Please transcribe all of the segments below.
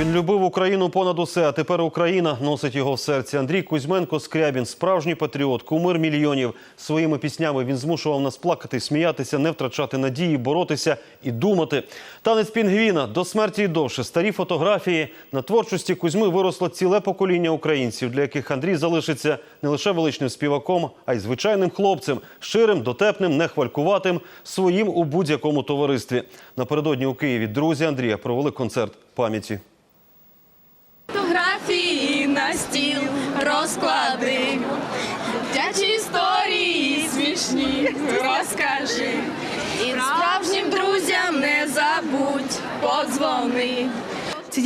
Він любив Україну понад усе, а тепер Україна носить його в серці. Андрій Кузьменко Скрябін, справжній патріот, кумир мільйонів. Своїми піснями він змушував нас плакати, сміятися, не втрачати надії, боротися і думати. Танець пінгвіна до смерті і довше. Старі фотографії на творчості Кузьми виросло ціле покоління українців, для яких Андрій залишиться не лише величним співаком, а й звичайним хлопцем, щирим, дотепним, нехвалькуватим, своїм у будь-якому товаристві. Напередодні у Києві друзі Андрія провели концерт пам'яті. Фотографії на стіл розклади, дитячі історії смішні розкажи. І справжнім друзям не забудь подзвони.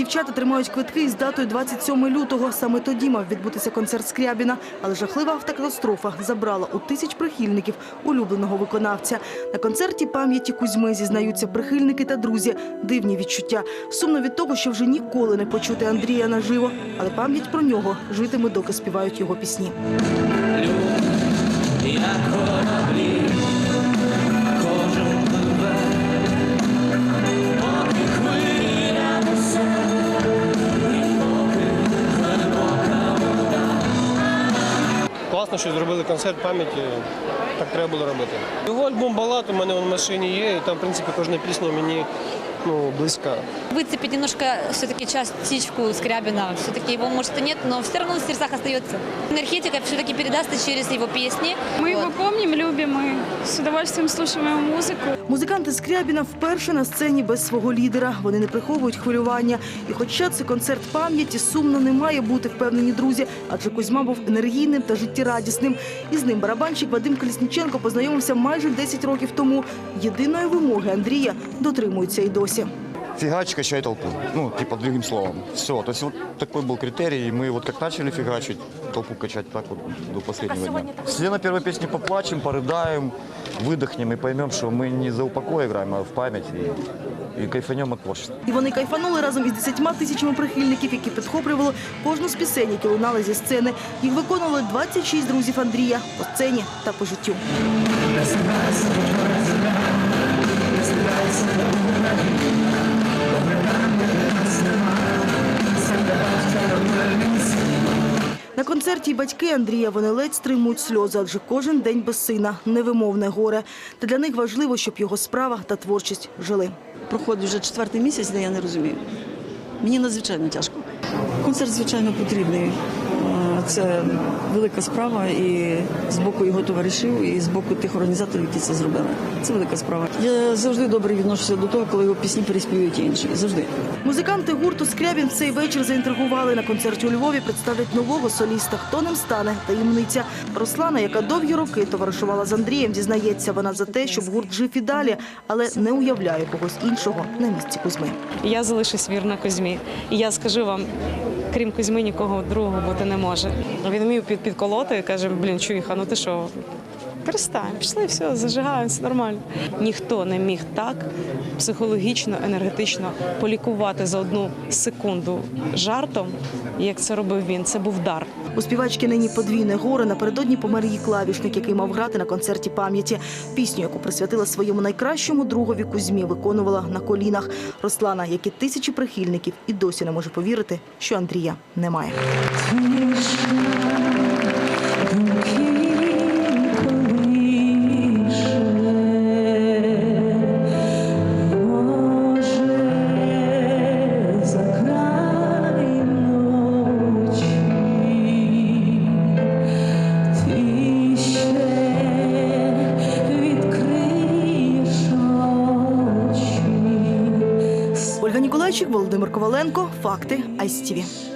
Дівчата тримають квитки із датою 27 лютого. Саме тоді мав відбутися концерт Скрябіна. Але жахлива автокатастрофа забрала у тисяч прихильників улюбленого виконавця. На концерті пам'яті Кузьми зізнаються прихильники та друзі. Дивні відчуття. Сумно від того, що вже ніколи не почути Андрія наживо. Але пам'ять про нього житиме, доки співають його пісні. Класно, що зробили концерт пам'яті. Так треба було робити. Його альбом балад у мене в машині є, і там, в принципі, кожна пісня мені ну, близька. выцепить немножко все-таки частичку Скрябина. Все-таки его, может, и нет, но все равно в сердцах остается. Энергетика все-таки передастся через его песни. Ми його Вот. помним, любимо, і з удовольствием слушаємо його музику. Музиканти Скрябіна вперше на сцені без свого лідера. Вони не приховують хвилювання. І хоча це концерт пам'яті, сумно не має бути впевнені друзі, адже Кузьма був енергійним та життєрадісним. І з ним барабанщик Вадим Колісніченко познайомився майже 10 років тому. Єдиної вимоги Андрія дотримуються і досі Фигач, качай толпу. Ну, типа, другим словом. Все. То есть вот такой был критерий. И мы вот как начали фигачить, толпу качать так вот до последнего дня. Все на первой песне поплачем, порыдаем, выдохнем и поймем, что мы не за упокой играем, а в память. И, и кайфанем от творчества. І вони кайфанули разом із 10 тисячами прихильників, які підхоплювали кожну з пісень, які лунали зі сцени. Їх виконували 26 друзів Андрія по сцені та по життю. Концерті батьки Андрія вони ледь стримують сльози, адже кожен день без сина невимовне горе. Та для них важливо, щоб його справа та творчість жили. проходить вже четвертий місяць, де я не розумію. Мені надзвичайно тяжко. Концерт, звичайно, потрібний. Це велика справа і з боку його товаришів, і з боку тих організаторів, які це зробили. Це велика справа. Я завжди добре відношуся до того, коли його пісні переспівують інші. Завжди. Музиканти гурту Скрябін в цей вечір заінтригували на концерті у Львові. Представлять нового соліста. Хто ним стане? Таємниця. Руслана, яка довгі роки товаришувала з Андрієм, дізнається вона за те, щоб гурт жив і далі, але не уявляє когось іншого на місці Кузьми. Я залишусь вірна Кузьмі. І я скажу вам, крім Кузьми, нікого другого бути не може. Він вмів під, підколоти каже: блін, чуйха, ну ти що? Перестань, пішли, все, зажигаємо, все нормально. Ніхто не міг так психологічно, енергетично полікувати за одну секунду жартом, як це робив він. Це був дар. У співачки нині подвійне горе. Напередодні помер її клавішник, який мав грати на концерті пам'яті. Пісню, яку присвятила своєму найкращому другові Кузьмі, виконувала на колінах. Руслана, як і тисячі прихильників, і досі не може повірити, що Андрія немає. Ольга Володимир Коваленко. Факти ICTV.